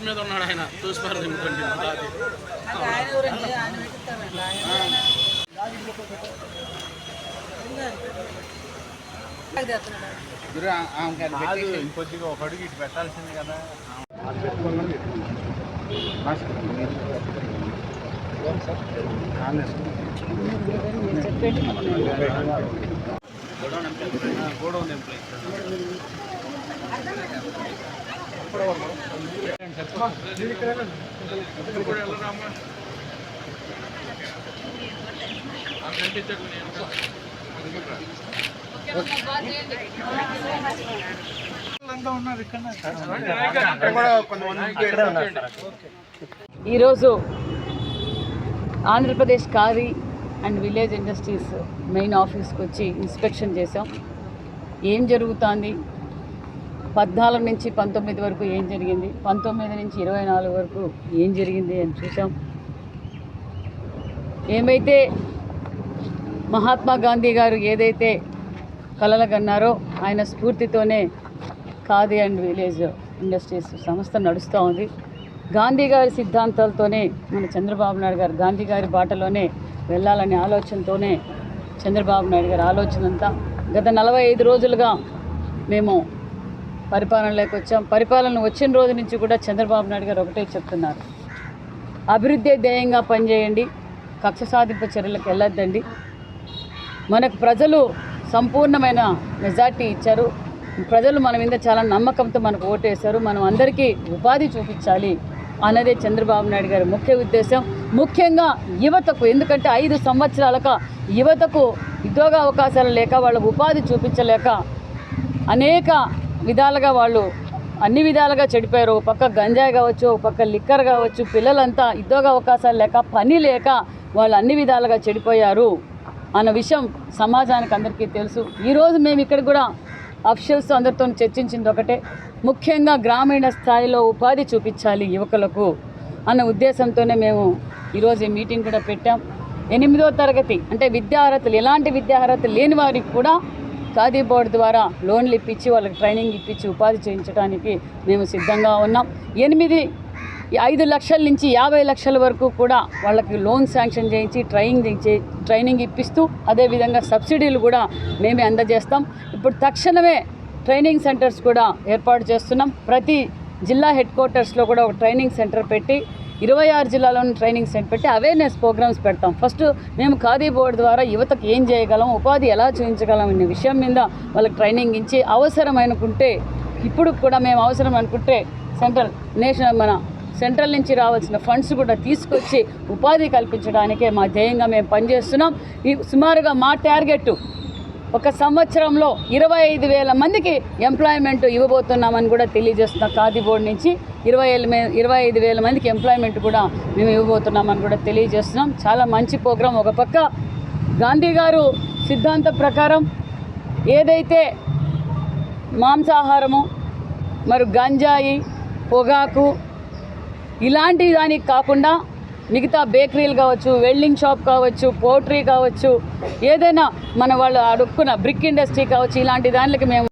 Trip మీద ఉన్నాడు ఆయన. పెట్టిస్తామండి ఆయన ఇంకొద్దిగా ఒక అడుగు ఇటు పెట్టాల్సింది కదా. Godown employee. ఈరోజు Andhra Pradesh Khadi and village industries main ఆఫీస్కి వచ్చి ఇన్స్పెక్షన్ చేసాం ఏం జరుగుతోంది? పద్నాలుగు నుంచి పంతొమ్మిది వరకు ఏం జరిగింది? పంతొమ్మిది నుంచి ఇరవై నాలుగు వరకు ఏం జరిగింది అని చూసాం ఏమైతే మహాత్మా గాంధీ గారు ఏదైతే కలలగన్నారో ఆయన స్ఫూర్తితోనే ఖాదీ అండ్ విలేజ్ ఇండస్ట్రీస్ సంస్థ నడుస్తూ ఉంది. గాంధీ గారి సిద్ధాంతాలతోనే మన చంద్రబాబు నాయుడు గారు గాంధీ గారి బాటలోనే వెళ్ళాలనే ఆలోచనతోనే చంద్రబాబు నాయుడు గారి ఆలోచన అంతా గత నలభై ఐదు రోజులుగా మేము పరిపాలనలోకి వచ్చాం. పరిపాలన వచ్చిన రోజు నుంచి కూడా చంద్రబాబు నాయుడు గారు ఒకటే చెప్తున్నారు. అభివృద్ధి ధ్యేయంగా పనిచేయండి. కక్ష సాధింపు చర్యలకు వెళ్ళొద్దండి. మనకు ప్రజలు సంపూర్ణమైన మెజార్టీ ఇచ్చారు. ప్రజలు మన మీద చాలా నమ్మకంతో మనకు ఓటేశారు. మనం అందరికీ ఉపాధి చూపించాలి అన్నదే చంద్రబాబు నాయుడు గారి ముఖ్య ఉద్దేశం. ముఖ్యంగా యువతకు ఎందుకంటే ఐదు సంవత్సరాలుగా యువతకు ఉద్యోగ అవకాశాలు లేక వాళ్ళకు ఉపాధి చూపించలేక అనేక విధాలుగా వాళ్ళు అన్ని విధాలుగా చెడిపోయారు. ఒక పక్క గంజాయి కావచ్చు ఒక పక్క లిక్కర్ కావచ్చు పిల్లలంతా ఉద్యోగ అవకాశాలు లేక పని లేక వాళ్ళు అన్ని విధాలుగా చెడిపోయారు అన్న విషయం సమాజానికి అందరికీ తెలుసు. ఈరోజు మేము ఇక్కడ కూడా అఫీషియల్స్ అందరితో చర్చించింది ఒకటే. ముఖ్యంగా గ్రామీణ స్థాయిలో ఉపాధి చూపించాలి యువకులకు అన్న ఉద్దేశంతోనే మేము ఈరోజు ఈ మీటింగ్ కూడా పెట్టాం. ఎనిమిదో తరగతి అంటే విద్యార్హతలు ఎలాంటి విద్యార్హతలు లేని వారికి కూడా ఖాదీ బోర్డు ద్వారా లోన్లు ఇప్పించి వాళ్ళకి ట్రైనింగ్ ఇప్పించి ఉపాధి చేయించడానికి మేము సిద్ధంగా ఉన్నాం. ఎనిమిది ఐదు లక్షల నుంచి యాభై లక్షల వరకు కూడా వాళ్ళకి లోన్ శాంక్షన్ చేయించి ట్రైనింగ్ చేయించి ట్రైనింగ్ ఇప్పిస్తూ అదేవిధంగా సబ్సిడీలు కూడా మేమే అందజేస్తాం. ఇప్పుడు తక్షణమే ట్రైనింగ్ సెంటర్స్ కూడా ఏర్పాటు చేస్తున్నాం. ప్రతి జిల్లా హెడ్ క్వార్టర్స్లో కూడా ఒక ట్రైనింగ్ సెంటర్ పెట్టి ఇరవై ఆరు జిల్లాలోని ట్రైనింగ్ సెంటర్ పెట్టి అవేర్నెస్ ప్రోగ్రామ్స్ పెడతాం. ఫస్ట్ మేము ఖాదీ బోర్డు ద్వారా యువతకు ఏం చేయగలం ఉపాధి ఎలా చూపించగలం అనే విషయం మీద వాళ్ళకి ట్రైనింగ్ ఇచ్చి అవసరం అనుకుంటే ఇప్పుడు కూడా మేము అవసరం అనుకుంటే సెంట్రల్ నేషనల్ మన సెంట్రల్ నుంచి రావాల్సిన ఫండ్స్ కూడా తీసుకొచ్చి ఉపాధి కల్పించడానికే మా ధ్యేయంగా మేము పనిచేస్తున్నాం. ఈ సుమారుగా మా టార్గెట్ ఒక సంవత్సరంలో ఇరవై ఐదు వేల మందికి ఎంప్లాయ్మెంట్ ఇవ్వబోతున్నామని కూడా తెలియజేస్తున్నాం ఖాదీ బోర్డు నుంచి ఇరవై ఏళ్ళ మే- ఇరవై ఐదు వేల మందికి ఎంప్లాయ్మెంట్ కూడా మేము ఇవ్వబోతున్నామని కూడా తెలియజేస్తున్నాం. చాలా మంచి ప్రోగ్రాం. ఒక పక్క గాంధీ గారు సిద్ధాంత ప్రకారం ఏదైతే మాంసాహారము మరి గంజాయి పొగాకు ఇలాంటి దానికి కాకుండా మిగతా బేకరీలు కావచ్చు వెల్డింగ్ షాప్ కావచ్చు పోట్రీ కావచ్చు ఏదైనా మన వాళ్ళు అడుక్కున్న బ్రిక్ ఇండస్ట్రీ కావచ్చు ఇలాంటి దానికి మేము